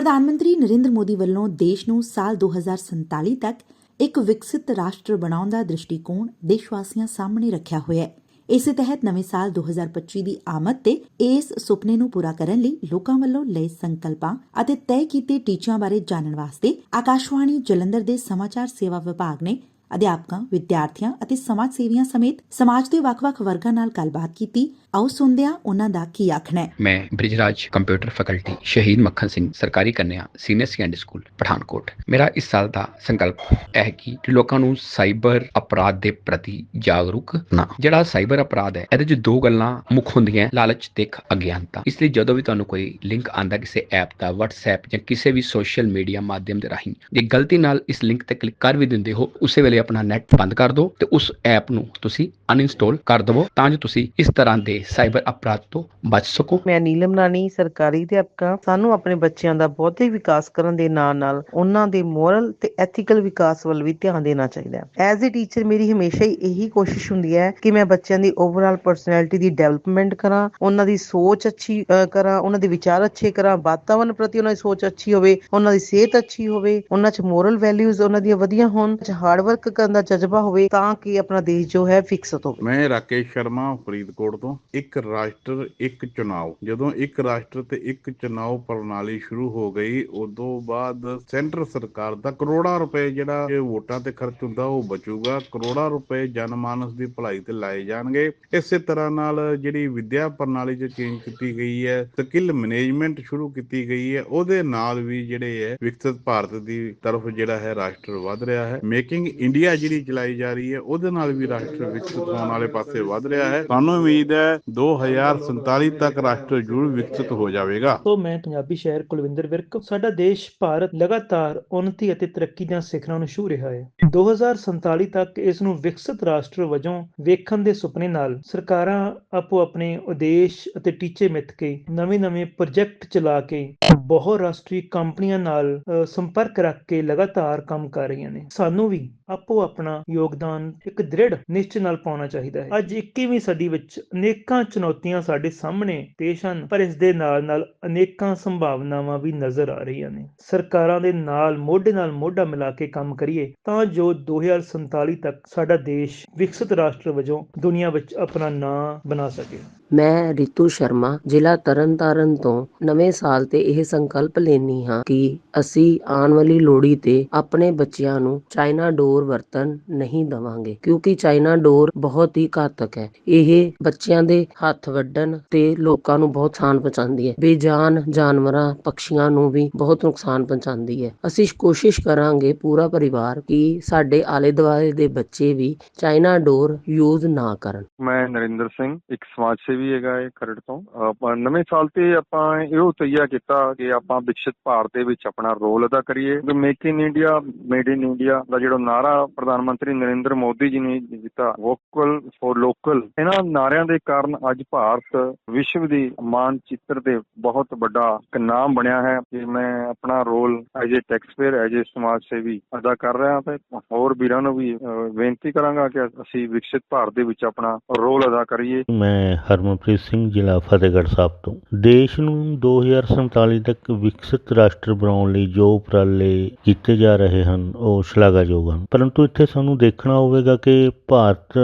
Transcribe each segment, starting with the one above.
ਪ੍ਰਧਾਨ ਮੰਤਰੀ ਨਰਿੰਦਰ ਮੋਦੀ ਵੱਲੋਂ ਦੇਸ਼ ਨੂੰ ਸਾਲ 2047 ਤੱਕ ਇੱਕ ਵਿਕਸਿਤ ਰਾਸ਼ਟਰ ਬਣਾਉਣ ਦਾ ਦ੍ਰਿਸ਼ਟੀਕੋਣ ਦੇਸ਼ ਵਾਸੀਆਂ ਸਾਹਮਣੇ ਰੱਖਿਆ ਹੋਇਆ ਹੈ। ਇਸੇ ਤਹਿਤ ਨਵੇਂ ਸਾਲ 2025 ਦੀ ਆਮਦ ਤੇ ਇਸ ਸੁਪਨੇ ਨੂੰ ਪੂਰਾ ਕਰਨ ਲਈ ਲੋਕਾਂ ਵੱਲੋਂ ਲਏ ਸੰਕਲਪਾਂ ਅਤੇ ਤੈਅ ਕੀਤੇ ਟੀਚਿਆਂ ਬਾਰੇ ਜਾਣਨ ਵਾਸਤੇ ਆਕਾਸ਼ਵਾਣੀ ਜਲੰਧਰ ਦੇ ਸਮਾਚਾਰ ਸੇਵਾ ਵਿਭਾਗ ਨੇ ਅਧਿਆਪਕਾਂ, ਵਿਦਿਆਰਥੀਆਂ ਅਤੇ ਸਮਾਜ ਸੇਵੀਆਂ ਸਮੇਤ ਸਮਾਜ ਦੇ ਵੱਖ-ਵੱਖ ਵਰਗਾਂ ਨਾਲ ਗੱਲਬਾਤ ਕੀਤੀ। ਆਓ ਸੁਣਦੇ ਹਾਂ ਉਹਨਾਂ ਦਾ ਕੀ ਆਖਣਾ ਹੈ। ਮੈਂ ਬ੍ਰਿਜਰਾਜ, ਕੰਪਿਊਟਰ ਫੈਕਲਟੀ, ਸ਼ਹੀਦ ਮੱਖਣ ਸਿੰਘ, ਸਰਕਾਰੀ ਕੰਨਿਆ, ਸੀਨੀਅਰ ਸੈਕੰਡਰੀ ਸਕੂਲ, ਪਠਾਨਕੋਟ। ਮੇਰਾ ਇਸ ਸਾਲ ਦਾ ਸੰਕਲਪ ਹੈ ਕਿ ਲੋਕਾਂ ਨੂੰ ਸਾਈਬਰ ਅਪਰਾਧ ਦੇ ਪ੍ਰਤੀ ਜਾਗਰੂਕ ਨਾ ਜਿਹੜਾ ਸਾਈਬਰ ਅਪਰਾਧ ਹੈ, ਇਹਦੇ 'ਚ ਦੋ ਗੱਲਾਂ ਮੁੱਖ ਹੁੰਦੀਆਂ ਲਾਲਚ ਤੇ ਅਗਿਆਨਤਾ। ਇਸ ਲਈ ਜਦੋਂ ਵੀ ਤੁਹਾਨੂੰ ਕੋਈ ਲਿੰਕ ਆਂਦਾ ਕਿਸੇ ਐਪ ਦਾ, WhatsApp ਜਾਂ ਕਿਸੇ ਵੀ ਸੋਸ਼ਲ ਮੀਡੀਆ ਮਾਧਿਅਮ ਦੇ ਰਾਹੀਂ, ਜੇ ਗਲਤੀ ਨਾਲ ਇਸ ਲਿੰਕ ਤੇ ਕਲਿੱਕ ਕਰ ਵੀ ਦਿੰਦੇ ਹੋ, ਉਸੇ ਵੇਲੇ ਆਪਣਾ ਨੈਟ ਬੰਦ ਕਰ ਦਿਓ ਤੇ ਉਸ ਐਪ ਨੂੰ ਤੁਸੀਂ ਅਨਇੰਸਟਾਲ ਕਰ ਦਵੋ ਤਾਂ ਜੋ ਤੁਸੀਂ ਇਸ ਤਰ੍ਹਾਂ ਦੇ ਸਾਈਬਰ ਅਪਰਾਧ ਤੋਂ ਬਚ ਸਕੋ। ਮੈਂ ਨੀਲਮ ਨਾਨੀ ਸਰਕਾਰੀ ਅਧਿਆਪਕਾ। ਸਾਨੂੰ ਆਪਣੇ ਬੱਚਿਆਂ ਦਾ ਬੌਧਿਕ ਵਿਕਾਸ ਕਰਨ ਦੇ ਨਾਲ ਨਾਲ ਉਹਨਾਂ ਦੇ ਮੋਰਲ ਤੇ ਐਥੀਕਲ ਵਿਕਾਸ ਵੱਲ ਵੀ ਧਿਆਨ ਦੇਣਾ ਚਾਹੀਦਾ ਹੈ। ਐਜ਼ ਅ ਟੀਚਰ ਮੇਰੀ ਹਮੇਸ਼ਾ ਹੀ ਇਹੀ ਕੋਸ਼ਿਸ਼ ਹੁੰਦੀ ਹੈ ਕਿ ਮੈਂ ਬੱਚਿਆਂ ਦੀ ਓਵਰਆਲ ਪਰਸਨੈਲਿਟੀ ਦੀ ਡਿਵੈਲਪਮੈਂਟ ਕਰਾਂ, ਉਹਨਾਂ ਦੀ ਸੋਚ ਅੱਛੀ ਕਰਾਂ, ਉਹਨਾਂ ਦੇ ਵਿਚਾਰ ਅੱਛੇ ਕਰਾਂ ਵਾਤਾਵਰਣ ਪ੍ਰਤੀ ਉਹਨਾਂ ਦੀ ਸੋਚ ਅੱਛੀ ਹੋਵੇ, ਉਹਨਾਂ ਦੀ ਸਿਹਤ ਅੱਛੀ ਹੋਵੇ, ਉਹਨਾਂ 'ਚ ਮੋਰਲ ਵੈਲਿਊਜ਼ ਉਹਨਾਂ ਦੀਆਂ ਵਧੀਆ ਹੋਣ, ਚ ਹਾਰਡ ਵਰਕ ਕਰਨ ਦਾ ਜਜ਼ਬਾ ਹੋਵੇ ਤਾਂ ਕਿ ਆਪਣਾ ਦੇਸ਼ ਜੋ ਹੈ ਵਿਕਸਿਤ ਹੋਵੇ ਮੈਂ ਰਾਕੇਸ਼ ਸ਼ਰਮਾ, ਫਰੀਦਕੋਟ ਤੋਂ। ਇੱਕ ਰਾਸ਼ਟਰ, ਇੱਕ ਚੁਣਾਵ ਜਦੋਂ ਇੱਕ ਰਾਸ਼ਟਰ ਤੇ ਇੱਕ ਚੁਣਾਵ ਪ੍ਰਣਾਲੀ ਸ਼ੁਰੂ ਹੋ ਗਈ, ਉਦੋਂ ਬਾਅਦ ਸੈਂਟਰ ਸਰਕਾਰ ਦਾ ਕਰੋੜਾਂ ਰੁਪਏ ਜਿਹੜਾ ਇਹ ਵੋਟਾਂ ਤੇ ਖਰਚ ਹੁੰਦਾ, ਉਹ ਬਚੂਗਾ। ਕਰੋੜਾਂ ਰੁਪਏ ਜਨਮਾਨਸ ਦੀ ਭਲਾਈ ਤੇ ਲਾਏ ਜਾਣਗੇ। ਇਸੇ ਤਰ੍ਹਾਂ ਨਾਲ ਜਿਹੜੀ ਵਿਦਿਆ ਪ੍ਰਣਾਲੀ 'ਚ ਚੇਂਜ ਕੀਤੀ ਗਈ ਹੈ ਸਕਿੱਲ ਮੈਨੇਜਮੈਂਟ ਸ਼ੁਰੂ ਕੀਤੀ ਗਈ ਹੈ, ਉਹਦੇ ਨਾਲ ਵੀ ਜਿਹੜੇ ਹੈ, ਵਿਕਸਿਤ ਭਾਰਤ ਦੀ ਤਰਫ ਜਿਹੜਾ ਹੈ ਰਾਸ਼ਟਰ ਵੱਧ ਰਿਹਾ ਹੈ। ਮੇਕਿੰਗ ਇੰਡੀਆ ਜਿਹੜੀ ਚਲਾਈ ਜਾ ਰਹੀ ਹੈ, ਉਹਦੇ ਨਾਲ ਵੀ ਰਾਸ਼ਟਰ ਵਿਕਸਿਤ ਹੋਣ ਵਾਲੇ ਪਾਸੇ ਵੱਧ ਰਿਹਾ ਹੈ। ਸਾਨੂੰ ਉਮੀਦ ਹੈ 2047 ਤੱਕ ਰਾਸ਼ਟਰ ਜ਼ਰੂਰ ਵਿਕਸਿਤ ਹੋ ਜਾਵੇਗਾ। ਤੋਂ ਮੈਂ ਪੰਜਾਬੀ ਸ਼ਹਿਰ ਕੁਲਵਿੰਦਰ ਵਿਰਕ, ਸਾਡਾ ਦੇਸ਼ ਭਾਰਤ ਲਗਾਤਾਰ ਉન્નਤੀ ਅਤੇ ਤਰੱਕੀ ਦੀਆਂ ਸਿਖਰਾਂ ਨੂੰ ਛੂ ਰਿਹਾ ਹੈ। 2047 ਤੱਕ ਇਸ ਨੂੰ ਵਿਕਸਿਤ ਰਾਸ਼ਟਰ ਵਜੋਂ ਵੇਖਣ ਦੇ ਸੁਪਨੇ ਨਾਲ ਸਰਕਾਰਾਂ ਆਪੋ ਆਪਣੇ ਉਦੇਸ਼ ਅਤੇ ਟੀਚੇ ਮਿੱਥ ਕੇ ਨਵੇਂ-ਨਵੇਂ ਪ੍ਰੋਜੈਕਟ ਚਲਾ ਕੇ ਬਹੁ ਰਾਸ਼ਟਰੀ ਕੰਪਨੀਆਂ ਨਾਲ ਸੰਪਰਕ ਰੱਖ ਕੇ ਲਗਾਤਾਰ ਕੰਮ ਕਰ ਰਹੀਆਂ ਨੇ। ਸਾਨੂੰ ਵੀ ਆਪੋ ਆਪਣਾ ਯੋਗਦਾਨ ਇੱਕ ਦ੍ਰਿੜ ਨਿਸ਼ਚੇ ਨਾਲ ਪਾਉਣਾ ਚਾਹੀਦਾ ਹੈ। ਅੱਜ 21ਵੀਂ ਸਦੀ ਵਿੱਚ ਅਨੇਕਾਂ ਚੁਣੌਤੀਆਂ ਸਾਡੇ ਸਾਹਮਣੇ ਪੇਸ਼ ਹਨ, ਪਰ ਇਸ ਦੇ ਨਾਲ-ਨਾਲ ਅਨੇਕਾਂ ਸੰਭਾਵਨਾਵਾਂ ਵੀ ਨਜ਼ਰ ਆ ਰਹੀਆਂ ਨੇ। ਸਰਕਾਰਾਂ ਦੇ ਨਾਲ ਮੋਢੇ ਨਾਲ ਮੋਢਾ ਮਿਲਾ ਕੇ ਕੰਮ ਕਰੀਏ, ਤਾਂ ਜੋ 2047 ਤੱਕ ਸਾਡਾ ਦੇਸ਼ ਵਿਕਸਿਤ ਰਾਸ਼ਟਰ ਵਜੋਂ ਦੁਨੀਆ ਵਿੱਚ ਆਪਣਾ ਨਾਂ ਬਣਾ ਸਕੇ। ਮੈਂ ਰਿਤੂ ਸ਼ਰਮਾ, ਜ਼ਿਲ੍ਹਾ ਤਰਨਤਾਰਨ ਤੋਂ ਨਵੇਂ ਸਾਲ ਤੇ ਇਹ ਸੰਕਲਪ ਲੈਣੀ ਹਾਂ ਕਿ ਅਸੀਂ ਆਉਣ ਵਾਲੀ ਲੋਹੜੀ ਤੇ ਆਪਣੇ ਬੱਚਿਆਂ ਨੂੰ ਚਾਈਨਾ ਡੋਰ ਵਰਤਨ ਨਹੀਂ ਦਵਾਂਗੇ, ਕਿਉਂਕਿ ਚਾਈਨਾ ਡੋਰ ਬਹੁਤ ਹੀ ਘਾਤਕ ਹੈ। ਇਹ ਬੱਚਿਆਂ ਦੇ ਹੱਥ ਵੱਢਣ ਤੇ ਲੋਕਾਂ ਨੂੰ ਬਹੁਤ ਨੁਕਸਾਨ ਪਹੁੰਚਾਉਂਦੀ ਹੈ। ਬੇਜਾਨ ਜਾਨਵਰਾਂ, ਪੰਛੀਆਂ ਨੂੰ ਵੀ ਬਹੁਤ ਨੁਕਸਾਨ ਪਹੁੰਚਾਉਂਦੀ ਹੈ। ਅਸੀਂ ਕੋਸ਼ਿਸ਼ ਕਰਾਂਗੇ ਪੂਰਾ ਪਰਿਵਾਰ ਕਿ ਸਾਡੇ ਆਲੇ ਦੁਆਲੇ ਦੇ ਬੱਚੇ ਵੀ ਚਾਈਨਾ ਡੋਰ ਯੂਜ਼ ਨਾ ਕਰਨ। ਮੈਂ ਨਰਿੰਦਰ ਸਿੰਘ, ਇੱਕ ਸਮਾਜ ਸੇਵੀ ਹੈਗਾ ਇਹ, ਖਰੜ ਤੋਂ। ਆਪਾਂ ਨਵੇਂ ਸਾਲ ਤੇ ਆਪਾਂ ਇਹੋ ਤਈਆ ਕੀਤਾ ਕਿ ਆਪਾਂ ਵਿਕਸਿਤ ਭਾਰਤ ਦੇ ਵਿੱਚ ਆਪਣਾ ਰੋਲ ਅਦਾ ਕਰੀਏ। ਕਿ make in India made in India ਦਾ ਜਿਹੜਾ ਨਾਰਾ ਪ੍ਰਧਾਨ ਮੰਤਰੀ ਨਰਿੰਦਰ ਮੋਦੀ ਜੀ ਨੇ ਦਿੱਤਾ ਵੋਕਲ ਫॉर ਲੋਕਲ। ਇਹਨਾਂ ਨਾਰਿਆਂ ਦੇ ਕਾਰਨ ਅੱਜ ਭਾਰਤ ਵਿਸ਼ਵ ਦੀ ਮਾਨਚਿੱਤਰ ਤੇ ਬਹੁਤ ਵੱਡਾ ਇੱਕ ਨਾਮ ਬਣਿਆ ਹੈ ਕਿ ਮੈਂ ਆਪਣਾ role as a taxpayer as a ਸਮਾਜ ਸੇਵੀ ਅਦਾ ਕਰ ਰਿਹਾ ਤੇ ਹੋਰ ਵੀਰਾਂ ਨੂੰ ਵੀ ਬੇਨਤੀ ਕਰਾਂਗਾ ਕਿ ਅਸੀਂ ਵਿਕਸਿਤ ਭਾਰਤ ਦੇ ਵਿੱਚ ਆਪਣਾ ਰੋਲ ਅਦਾ ਕਰੀਏ। ਮੈਂ ਹਰਮਨਪ੍ਰੀਤ ਸਿੰਘ, ਜ਼ਿਲ੍ਹਾ ਫਤਿਹਗੜ੍ਹ ਸਾਹਿਬ ਤੋਂ। ਦੇਸ਼ ਨੂੰ 2047 ਤੱਕ ਵਿਕਸਿਤ ਰਾਸ਼ਟਰ ਬਣਾਉਣ ਲਈ ਜੋ ਉਪਰਾਲੇ ਕੀਤੇ ਜਾ ਰਹੇ ਹਨ, ਉਹ ਸ਼ਲਾਘਾਯੋਗ ਹਨ। ਪਰੰਤੂ ਇੱਥੇ ਸਾਨੂੰ ਦੇਖਣਾ ਹੋਵੇਗਾ ਕਿ ਭਾਰਤ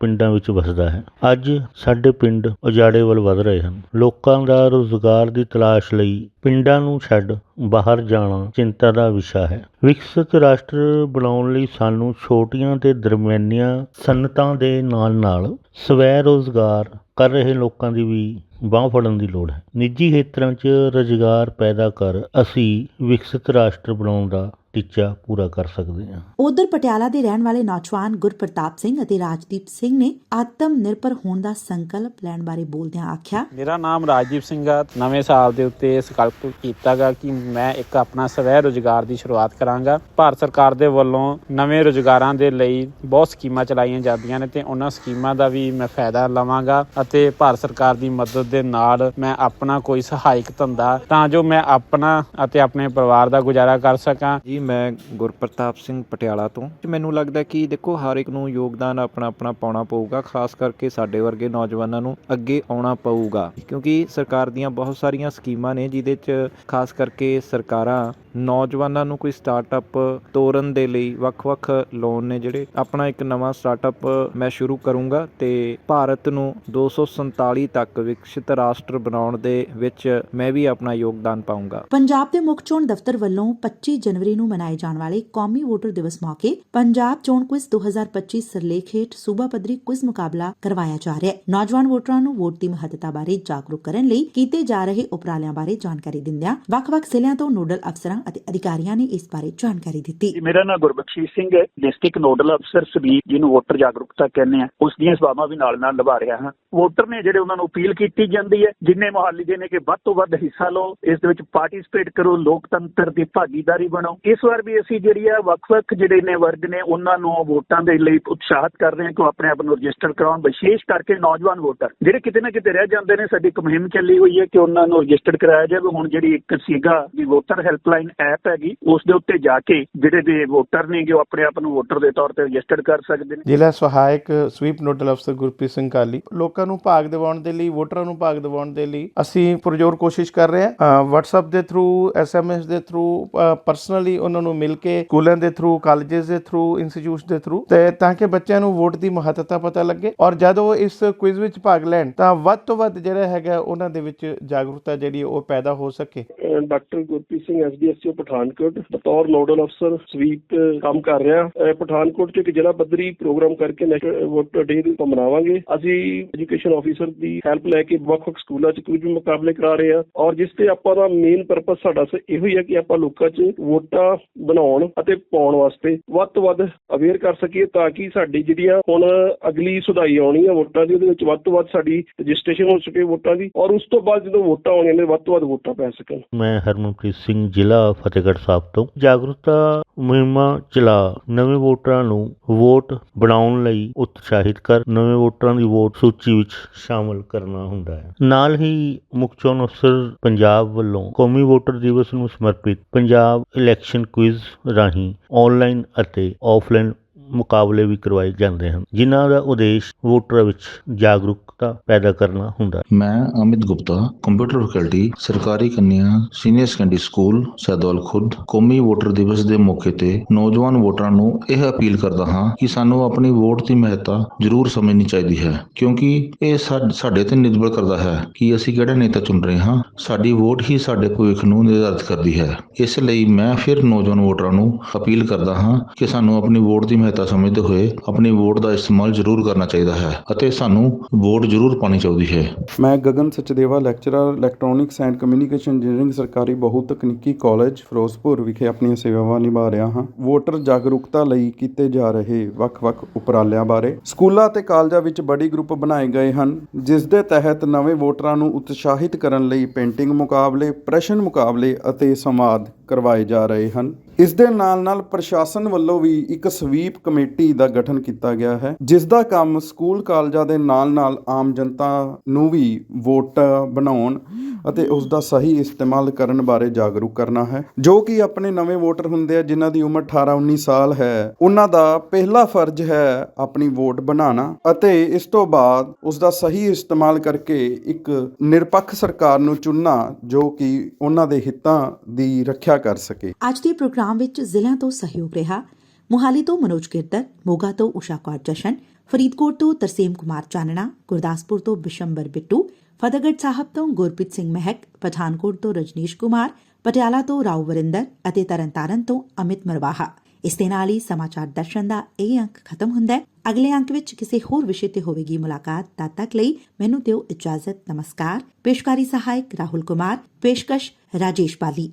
ਪਿੰਡਾਂ ਵਿੱਚ ਵਸਦਾ ਹੈ। ਅੱਜ ਸਾਡੇ ਪਿੰਡ ਉਜਾੜੇ ਵੱਲ ਵਧ ਰਹੇ ਹਨ। ਲੋਕਾਂ ਦਾ ਰੋਜ਼ਗਾਰ ਦੀ ਤਲਾਸ਼ ਲਈ ਪਿੰਡਾਂ ਨੂੰ ਛੱਡ ਬਾਹਰ ਜਾਣਾ ਚਿੰਤਾ ਦਾ ਵਿਸ਼ਾ ਹੈ। ਵਿਕਸਿਤ ਰਾਸ਼ਟਰ ਬਣਾਉਣ ਲਈ ਸਾਨੂੰ ਛੋਟੀਆਂ ਤੇ ਦਰਮਿਆਨੀਆਂ ਸਨਅਤਾਂ ਦੇ ਨਾਲ-ਨਾਲ ਸਵੈ ਰੋਜ਼ਗਾਰ ਕਰ ਰਹੇ ਲੋਕਾਂ ਦੀ ਵੀ ਬਾਂਹ ਫੜਨ ਦੀ ਲੋੜ ਹੈ। ਨਿੱਜੀ ਖੇਤਰਾਂ 'ਚ ਰੁਜ਼ਗਾਰ ਪੈਦਾ ਕਰ ਅਸੀਂ ਵਿਕਸਿਤ ਰਾਸ਼ਟਰ ਬਣਾਉਣ ਦਾ ਟੀਚਾ ਪੂਰਾ ਕਰ ਸਕਦੇ ਹਾਂ। ਉਧਰ ਪਟਿਆਲਾ ਦੇ ਰਹਿਣ ਵਾਲੇ ਨੌਜਵਾਨ ਗੁਰਪ੍ਰਤਾਪ ਸਿੰਘ ਅਤੇ ਰਾਜਦੀਪ ਸਿੰਘ ਨੇ ਆਤਮ ਨਿਰਭਰ ਹੋਣ ਦਾ ਸੰਕਲਪ ਲੈਣ ਬਾਰੇ ਬੋਲਦਿਆਂ ਆਖਿਆ ਮੇਰਾ ਨਾਮ ਰਾਜਦੀਪ ਸਿੰਘ ਆ। ਨਵੇਂ ਸਾਲ ਦੇ ਉੱਤੇ ਇਹ ਸੰਕਲਪ ਕੀਤਾਗਾ ਕਿ ਮੈਂ ਇੱਕ ਆਪਣਾ ਸਵੈ ਰੋਜ਼ਗਾਰ ਦੀ ਸ਼ੁਰੂਆਤ ਕਰਾਂਗਾ। ਭਾਰਤ ਸਰਕਾਰ ਦੇ ਵੱਲੋਂ ਨਵੇਂ ਰੋਜ਼ਗਾਰਾਂ ਦੇ ਲਈ ਬਹੁਤ ਸਕੀਮਾਂ ਚਲਾਈਆਂ ਜਾਂਦੀਆਂ ਨੇ ਤੇ ਉਹਨਾਂ ਸਕੀਮਾਂ ਦਾ ਵੀ ਮੈਂ ਫਾਇਦਾ ਲਵਾਂਗਾ ਅਤੇ ਭਾਰਤ ਸਰਕਾਰ ਦੀ ਮਦਦ ਦੇ ਨਾਲ ਮੈਂ ਆਪਣਾ ਕੋਈ ਸਹਾਇਕ ਧੰਦਾ ਤਾਂ ਜੋ ਮੈਂ ਆਪਣਾ ਅਤੇ ਆਪਣੇ ਪਰਿਵਾਰ ਦਾ ਗੁਜ਼ਾਰਾ ਕਰ ਸਕਾਂ। ਜੀ ਮੈਂ ਗੁਰਪ੍ਰਤਾਪ ਸਿੰਘ ਪਟਿਆਲਾ ਤੋਂ ਮੈਨੂੰ ਲੱਗਦਾ ਕਿ ਦੇਖੋ ਹਰ ਇੱਕ ਨੂੰ ਯੋਗਦਾਨ ਆਪਣਾ ਆਪਣਾ ਪਾਉਣਾ ਪਊਗਾ, ਖਾਸ ਕਰਕੇ ਸਾਡੇ ਵਰਗੇ ਨੌਜਵਾਨਾਂ ਨੂੰ ਅੱਗੇ ਆਉਣਾ ਪਊਗਾ। ਕਿਉਂਕਿ ਸਰਕਾਰ ਦੀਆਂ ਬਹੁਤ ਸਾਰੀਆਂ ਸਕੀਮਾਂ ਨੇ ਜਿਹਦੇ 'ਚ ਖਾਸ ਕਰਕੇ ਸਰਕਾਰਾਂ ਨੌਜਵਾਨਾਂ ਨੂੰ ਕੋਈ ਸਟਾਰਟਅਪ ਤੋਰਨ ਦੇ ਲਈ ਵੱਖ-ਵੱਖ ਲੋਨ ਨੇ ਜਿਹੜੇ ਆਪਣਾ ਇੱਕ ਨਵਾਂ ਸਟਾਰਟਅਪ ਮੈਂ ਸ਼ੁਰੂ ਕਰੂੰਗਾ ਤੇ ਭਾਰਤ ਨੂੰ 247 ਤੱਕ ਵਿਕਸਿਤ ਰਾਸ਼ਟਰ ਬਣਾਉਣ ਦੇ ਵਿੱਚ ਮੈਂ ਵੀ ਆਪਣਾ ਯੋਗਦਾਨ ਪਾਊਂਗਾ। ਪੰਜਾਬ ਦੇ ਮੁੱਖ ਚੋਣ ਦਫ਼ਤਰ ਵੱਲੋਂ 25 ਜਨਵਰੀ ਨੂੰ ਮਨਾਏ ਜਾਣ ਵਾਲੇ ਕੌਮੀ ਵੋਟਰ ਦਿਵਸ ਮੌਕੇ ਪੰਜਾਬ ਚੋਣ ਕੁਇਜ਼ 2025 ਸਿਰਲੇਖ ਹੇਠ ਸੂਬਾ ਪੱਧਰੀ ਕੁਇਜ਼ ਮੁਕਾਬਲਾ ਕਰਵਾਇਆ ਜਾ ਰਿਹਾ ਹੈ। ਨੌਜਵਾਨ ਵੋਟਰਾਂ ਨੂੰ ਵੋਟ ਦੀ ਮਹੱਤਤਾ ਬਾਰੇ ਜਾਗਰੂਕ ਕਰਨ ਲਈ ਕੀਤੇ ਜਾ ਰਹੇ ਉਪਰਾਲਿਆਂ ਬਾਰੇ ਜਾਣਕਾਰੀ ਦਿੰਦਿਆਂ ਵੱਖ-ਵੱਖ ਜ਼ਿਲ੍ਹਿਆਂ ਤੋਂ ਨੋਡਲ ਅਫਸਰਾਂ ਅਤੇ ਅਧਿਕਾਰੀਆਂ ਨੇ ਇਸ ਬਾਰੇ ਜਾਣਕਾਰੀ ਦਿੱਤੀ। ਮੇਰਾ ਨਾਮ ਗੁਰਬਖਸ਼ੀਸ਼ ਸਿੰਘ ਹੈ। ਡਿਸਟ੍ਰਿਕਟ ਨੋਡਲ ਅਫਸਰ ਸਬੀਰ ਜਿਹਨੂੰ ਵੋਟਰ ਜਾਗਰੂਕਤਾ ਕਹਿੰਦੇ ਆ ਉਸ ਦੀਆਂ ਸੇਵਾਵਾਂ ਵੀ ਨਾਲ ਨਾਲ ਨਿਭਾ ਰਿਹਾ ਹਾਂ। ਵੋਟਰ ਨੇ ਜਿਹੜੇ ਉਹਨਾਂ ਨੂੰ ਅਪੀਲ ਕੀਤੀ ਜਾਂਦੀ ਹੈ, ਜਿੰਨੇ ਮੁਹਾਲੀ ਦੇ ਨੇ ਕਿ ਵੱਧ ਤੋਂ ਵੱਧ ਹਿੱਸਾ ਲਓ, ਇਸ ਦੇ ਵਿੱਚ ਪਾਰਟਿਸਿਪੇਟ ਕਰੋ, ਲੋਕਤੰਤਰ ਦੀ ਭਾਗੀਦਾਰੀ ਬਣੋ ਇਸ ਵਾਰ ਵੀ ਅਸੀਂ ਜਿਹੜੀ ਆ ਵੱਖ-ਵੱਖ ਜਿਹੜੇ ਨੇ ਵਰਗ ਨੇ, ਉਹਨਾਂ ਨੂੰ ਵੋਟਾਂ ਦੇ ਲਈ ਉਤਸ਼ਾਹਿਤ ਕਰ ਰਹੇ ਹਾਂ ਕਿ ਉਹ ਆਪਣੇ ਆਪ ਨੂੰ ਰਜਿਸਟਰ ਕਰਾਉਣ, ਵਿਸ਼ੇਸ਼ ਕਰਕੇ ਨੌਜਵਾਨ ਵੋਟਰ, ਜਿਹੜੇ ਕਿਤੇ ਨਾ ਕਿਤੇ ਰਹਿ ਜਾਂਦੇ ਨੇ, ਸਾਡੀ ਇੱਕ ਮੁਹਿੰਮ ਚੱਲੀ ਹੋਈ ਹੈ ਕਿ ਉਹਨਾਂ ਨੂੰ ਰਜਿਸਟਰ ਕਰਾਇਆ ਜਾਵੇ। ਹੁਣ ਜਿਹੜੀ ਇੱਕ ਸੀਗਾ ਵੀ ਵੋਟਰ ਹੈਲਪਲਾਈਨ ਐਪ ਹੈਗੀ, ਉਸ ਦੇ ਉੱਤੇ ਜਾ ਕੇ ਜਿਹੜੇ ਦੇ ਵੋਟਰ ਨੇਗੇ ਉਹ ਆਪਣੇ ਆਪ ਨੂੰ ਵੋਟਰ ਦੇ ਤੌਰ ਤੇ ਰਜਿਸਟਰ ਕਰ ਸਕਦੇ ਨੇ। ਜ਼ਿਲ੍ਹਾ ਸਹਾਇਕ ਸਵੀਪ ਨੋਡਲ ਅਫਸਰ ਗੁਰਪ੍ਰੀਤ ਸਿੰਘ ਕਾਲੀ, ਲੋਕਾਂ ਨੂੰ ਭਾਗ ਦਿਵਾਉਣ ਦੇ ਲਈ, ਵੋਟਰਾਂ ਨੂੰ ਭਾਗ ਦਿਵਾਉਣ ਦੇ ਲਈ ਅਸੀਂ ਪੁਰਜੋਰ ਕੋਸ਼ਿਸ਼ ਕਰ ਰਹੇ ਹਾਂ। WhatsApp ਦੇ ਥਰੂ SMS ਦੇ ਥਰੂ ਪਰਸਨਲੀ ਉਹਨਾਂ ਨੂੰ ਮਿਲ ਕੇ ਸਕੂਲਾਂ ਦੇ ਥਰੂ ਕਾਲਜਸ ਦੇ ਥਰੂ ਇੰਸਟੀਚਿਊਟਸ ਦੇ ਥਰੂ ਤੇ ਤਾਂ ਕਿ ਬੱਚਿਆਂ ਨੂੰ ਵੋਟ ਦੀ ਮਹੱਤਤਾ ਪਤਾ ਲੱਗੇ। ਔਰ ਜਦੋਂ ਉਹ ਇਸ ਕੁਇਜ਼ ਵਿੱਚ ਭਾਗ ਲੈਣ, ਤਾਂ ਵੱਧ ਤੋਂ ਵੱਧ ਜਿਹੜਾ ਹੈਗਾ ਉਹਨਾਂ ਦੇ ਵਿੱਚ ਜਾਗਰੂਕਤਾ ਜਿਹੜੀ ਉਹ ਪੈਦਾ ਹੋ ਸਕੇ। ਡਾਕਟਰ ਗੁਰਪ੍ਰੀਤ ਸਿੰਘ ਐਸਡੀਐਸਓ ਪਠਾਨਕੋਟ, ਬਤੌਰ ਨੋਡਲ ਅਫਸਰ, ਸਵੀਪ, ਕੰਮ ਕਰ ਰਿਹਾ। ਪਠਾਨਕੋਟ ਚ ਇੱਕ ਜ਼ਿਲ੍ਹਾ ਪੱਧਰੀ ਪ੍ਰੋਗਰਾਮ ਕਰਕੇ ਨੈਸ਼ਨਲ ਵੋਟਰ ਡੇ ਨੂੰ ਮਨਾਵਾਂਗੇ। ਅਸੀਂ ਐਜੂਕੇਸ਼ਨ ਆਫੀਸਰ ਦੀ ਹੈਲਪ ਲੈ ਕੇ ਵੱਖ-ਵੱਖ ਸਕੂਲਾਂ ਚ ਕੁਝ ਮੁਕਾਬਲੇ ਕਰਾ ਰਹੇ ਹਾਂ। ਔਰ ਜਿਸ ਤੇ ਆਪਾਂ ਦਾ ਮੇਨ ਪਰਪਸ ਸਾਡਾ ਇਹੋ ਹੀ ਹੈ ਕਿ ਆਪਾਂ ਲੋਕਾਂ ਚ ਵੋਟਾਂ ਬਣਾਉਣ ਅਤੇ ਪਾਉਣ ਵਾਸਤੇ ਵੱਧ ਤੋਂ ਵੱਧ ਅਵੇਅਰ ਕਰ ਸਕੀਏ ਤਾਂ ਕਿ ਸਾਡੀ ਜਿਹੜੀਆਂ ਹੁਣ ਅਗਲੀ ਸੁਧਾਈ ਆਉਣੀ ਹੈ ਵੋਟਾਂ ਦੀ, ਉਹਦੇ ਵਿੱਚ ਵੱਧ ਤੋਂ ਵੱਧ ਸਾਡੀ ਰਜਿਸਟ੍ਰੇਸ਼ਨ ਹੋ ਸਕੇ ਵੋਟਾਂ ਦੀ ਔਰ ਉਸ ਤੋਂ ਬਾਅਦ ਜਦੋਂ ਵੋਟਾਂ ਆਉਣੀਆਂ ਨੇ ਵੱਧ ਤੋਂ ਵੱਧ ਵੋਟਾਂ ਪੈ ਸਕਣ। ਮੈਂ ਹਰਮਨਪ੍ਰੀਤ ਸਿੰਘ, ਜ਼ਿਲ੍ਹਾ ਫਤਿਹਗੜ੍ਹ ਸਾਹਿਬ ਤੋਂ। ਜਾਗਰੂਕਤਾ ਮੁਹਿੰਮਾਂ ਚਲਾ ਨਵੇਂ ਵੋਟਰਾਂ ਨੂੰ ਵੋਟ ਬਣਾਉਣ ਲਈ ਉਤਸ਼ਾਹਿਤ ਕਰ ਨਵੇਂ ਵੋਟਰਾਂ ਦੀ ਵੋਟ ਸੂਚੀ ਵਿੱਚ ਸ਼ਾਮਲ ਕਰਨਾ ਹੁੰਦਾ ਹੈ। ਨਾਲ ਹੀ ਮੁੱਖ ਚੋਣ ਅਫਸਰ ਪੰਜਾਬ ਵੱਲੋਂ ਕੌਮੀ ਵੋਟਰ ਦਿਵਸ ਨੂੰ ਸਮਰਪਿਤ ਪੰਜਾਬ ਇਲੈਕਸ਼ਨ ਕੁਇਜ਼ ਰਾਹੀਂ ਆਨਲਾਈਨ ਅਤੇ ਆਫਲਾਈਨ ਮੁਕਾਬਲੇ ਵੀ ਕਰਵਾਏ ਜਾਂਦੇ ਹਨ, ਜਿਨ੍ਹਾਂ ਦਾ ਉਦੇਸ਼ ਵੋਟਰਾਂ ਵਿੱਚ ਜਾਗਰੂਕਤਾ ਪੈਦਾ ਕਰਨਾ ਹੁੰਦਾ ਹੈ। ਮੈਂ ਅਮਿਤ ਗੁਪਤਾ, ਕੰਪਿਊਟਰ ਫੈਕਲਟੀ, ਸਰਕਾਰੀ ਕੰਨਿਆ, senior secondary school Saidol Khurd ਕੌਮੀ ਵੋਟਰ ਦਿਵਸ ਦੇ ਮੌਕੇ ਤੇ ਨੌਜਵਾਨ ਵੋਟਰਾਂ ਨੂੰ ਇਹ ਅਪੀਲ ਕਰਦਾ ਹਾਂ ਕਿ ਸਾਨੂੰ ਆਪਣੀ ਵੋਟ ਦੀ ਮਹੱਤਤਾ ਜ਼ਰੂਰ ਸਮਝਣੀ ਚਾਹੀਦੀ ਹੈ, ਕਿਉਂਕਿ ਇਹ ਸਾਡੇ ਤੇ ਨਿਰਭਰ ਕਰਦਾ ਹੈ ਕਿ ਅਸੀਂ ਕਿਹੜਾ ਨੇਤਾ ਚੁਣ ਰਹੇ ਹਾਂ, ਸਾਡੀ ਵੋਟ ਹੀ ਸਾਡੇ ਭਵਿੱਖ ਨੂੰ ਨਿਰਧਾਰਿਤ ਕਰਦੀ ਹੈ। ਇਸ ਲਈ ਮੈਂ ਫਿਰ ਨੌਜਵਾਨ ਵੋਟਰਾਂ ਨੂੰ ਅਪੀਲ ਕਰਦਾ ਹਾਂ ਕਿ ਸਾਨੂੰ ਆਪਣੀ ਵੋਟ ਦੀ ਮਹੱਤਤਾ ਸਮਝਦੇ ਹੋਏ ਆਪਣੀ ਵੋਟ ਦਾ ਇਸਤੇਮਾਲ ਜ਼ਰੂਰ ਕਰਨਾ ਚਾਹੀਦਾ ਹੈ ਅਤੇ ਸਾਨੂੰ ਵੋਟ ਜ਼ਰੂਰ ਪਾਣੀ ਚਾਹੀਦੀ ਹੈ। ਮੈਂ Gagan Sachdeva, lecturer, electronics and communication engineering, ਸਰਕਾਰੀ ਬਹੁ ਤਕਨੀਕੀ ਕਾਲਜ, ਫਿਰੋਜ਼ਪੁਰ ਵਿਖੇ ਆਪਣੀਆਂ ਸੇਵਾਵਾਂ ਨਿਭਾ ਰਿਹਾ ਹਾਂ। ਵੋਟਰ ਜਾਗਰੂਕਤਾ ਲਈ ਕੀਤੇ ਜਾ ਰਹੇ ਵੱਖ-ਵੱਖ ਉਪਰਾਲਿਆਂ ਬਾਰੇ। ਸਕੂਲਾਂ ਅਤੇ ਕਾਲਜਾਂ ਵਿੱਚ ਬੜੀ ਗਰੁੱਪ ਬਣਾਏ ਗਏ ਹਨ, ਜਿਸ ਦੇ ਤਹਿਤ ਨਵੇਂ ਵੋਟਰਾਂ ਨੂੰ ਉਤਸ਼ਾਹਿਤ ਕਰਨ ਲਈ ਪੇਂਟਿੰਗ ਮੁਕਾਬਲੇ, ਪ੍ਰਸ਼ਨ ਮੁਕਾਬਲੇ ਅਤੇ ਸੰਵਾਦ ਕਰਵਾਏ ਜਾ ਰਹੇ ਹਨ। ਇਸ ਦੇ ਨਾਲ-ਨਾਲ ਪ੍ਰਸ਼ਾਸਨ ਵੱਲੋਂ ਵੀ ਇੱਕ ਸਵੀਪ ਕਮੇਟੀ ਦਾ ਗਠਨ ਕੀਤਾ ਗਿਆ ਹੈ, ਜਿਸ ਦਾ ਕੰਮ ਸਕੂਲ ਕਾਲਜਾਂ ਦੇ ਨਾਲ-ਨਾਲ ਆਮ ਜਨਤਾ ਨੂੰ ਵੀ ਵੋਟ ਬਣਾਉਣ ਅਤੇ ਉਸ ਦਾ ਸਹੀ ਇਸਤੇਮਾਲ ਕਰਨ ਬਾਰੇ ਜਾਗਰੂਕ ਕਰਨਾ ਹੈ। ਜੋ ਕਿ ਆਪਣੇ ਨਵੇਂ ਵੋਟਰ ਹੁੰਦੇ ਆ, ਜਿਨ੍ਹਾਂ ਦੀ ਉਮਰ 18-19 ਸਾਲ ਹੈ, ਉਹਨਾਂ ਦਾ ਪਹਿਲਾ ਫਰਜ਼ ਹੈ ਆਪਣੀ ਵੋਟ ਬਣਾਉਣਾ ਅਤੇ ਇਸ ਤੋਂ ਬਾਅਦ ਉਸ ਦਾ ਸਹੀ ਇਸਤੇਮਾਲ ਕਰਕੇ ਇੱਕ ਨਿਰਪੱਖ ਸਰਕਾਰ ਨੂੰ ਚੁਣਨਾ, ਜੋ ਕਿ ਉਹਨਾਂ ਦੇ ਹਿੱਤਾਂ ਦੀ ਰੱਖਿਆ ਕਰ ਸਕੇ। ਅੱਜ ਦੇ ਪ੍ਰੋਗਰਾਮ ਵਿੱਚ ਜ਼ਿਲ੍ਹਿਆਂ ਤੋਂ ਸਹਿਯੋਗ ਰਿਹਾ, ਮੁਹਾਲੀ ਤੋਂ ਮਨੋਜ ਕਿਰਤਰ ਮੋਗਾ ਤੋਂ ਉਸ਼ਾ ਕੌਰ ਜਸ਼ਨ, ਫਰੀਦਕੋਟ ਤੋਂ ਤਰਸੇਮ ਕੁਮਾਰ ਚਾਨਣਾ, ਗੁਰਦਾਸਪੁਰ ਤੋਂ ਬਿਸ਼ੰਬਰ ਬਿੱਟੂ, ਫਤਿਹਗੜ੍ਹ ਸਾਹਿਬ ਤੋਂ ਗੁਰਪ੍ਰੀਤ ਸਿੰਘ ਮਹਿਕ, ਪਠਾਨਕੋਟ ਤੋਂ ਰਜਨੀਸ਼ ਕੁਮਾਰ, ਪਟਿਆਲਾ ਤੋਂ ਰਾਓ ਵਰਿੰਦਰ ਅਤੇ ਤਰਨਤਾਰਨ ਤੋਂ ਅਮਿਤ ਮਰਵਾਹਾ। ਇਸ ਦੇ ਨਾਲ ਹੀ ਸਮਾਚਾਰ ਦਰਸ਼ਨ ਦਾ ਇਹ ਅੰਕ ਖਤਮ ਹੁੰਦਾ ਹੈ। ਅਗਲੇ ਅੰਕ ਵਿੱਚ ਕਿਸੇ ਹੋਰ ਵਿਸ਼ੇ ਤੇ ਹੋਵੇਗੀ ਮੁਲਾਕਾਤ ਤਦ ਤੱਕ ਲਈ ਮੈਨੂੰ ਦਿਓ ਇਜਾਜ਼ਤ। ਨਮਸਕਾਰ। ਪੇਸ਼ਕਾਰੀ ਸਹਾਇਕ ਰਾਹੁਲ ਕੁਮਾਰ। ਪੇਸ਼ਕਸ਼ ਰਾਜੇਸ਼ ਬਾਲੀ।